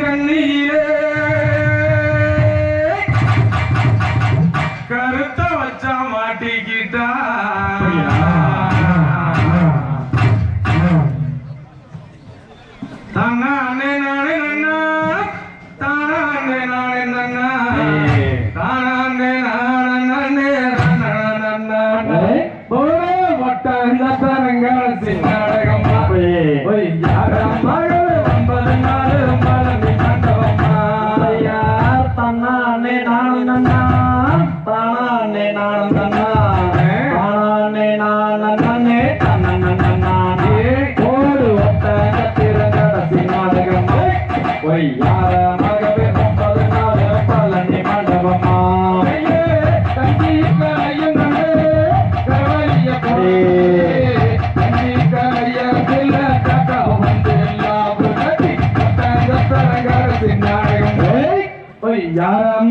gran líder.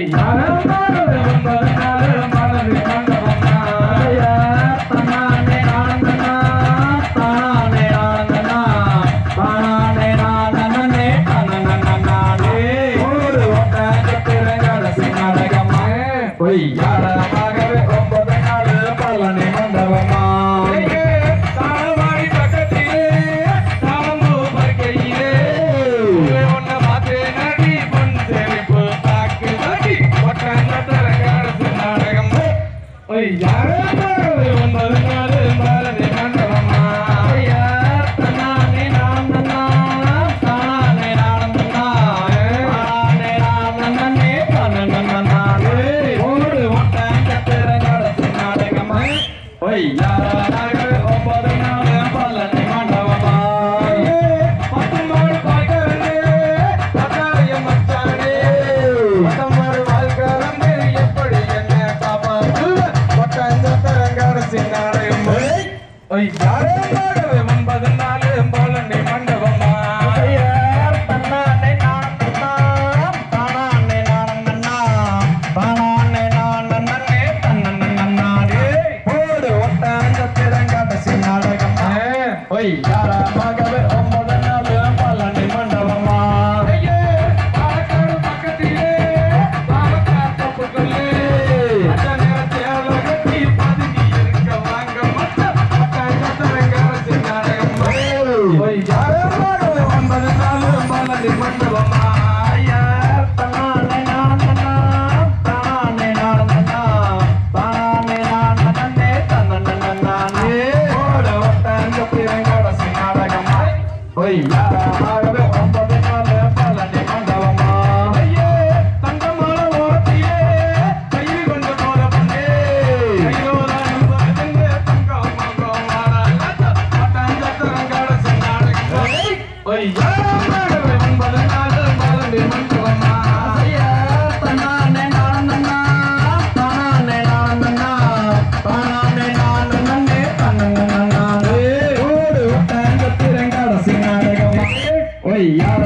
யாரும் யாரோ வந்தது நாடு Hey, yara, bagabé, oh. ஐயா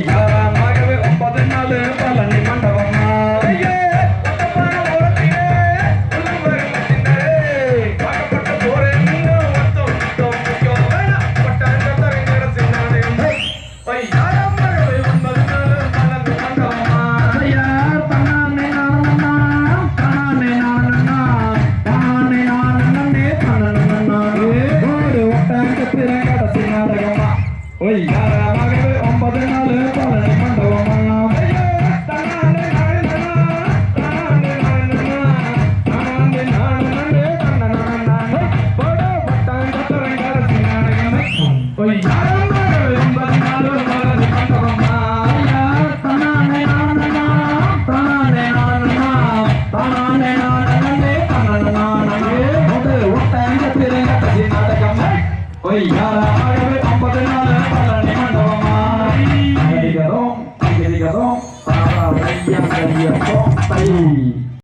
யாராமாகவே ஒன்பது நாலு பழனி மண்டபமா Oi, cara. Hey.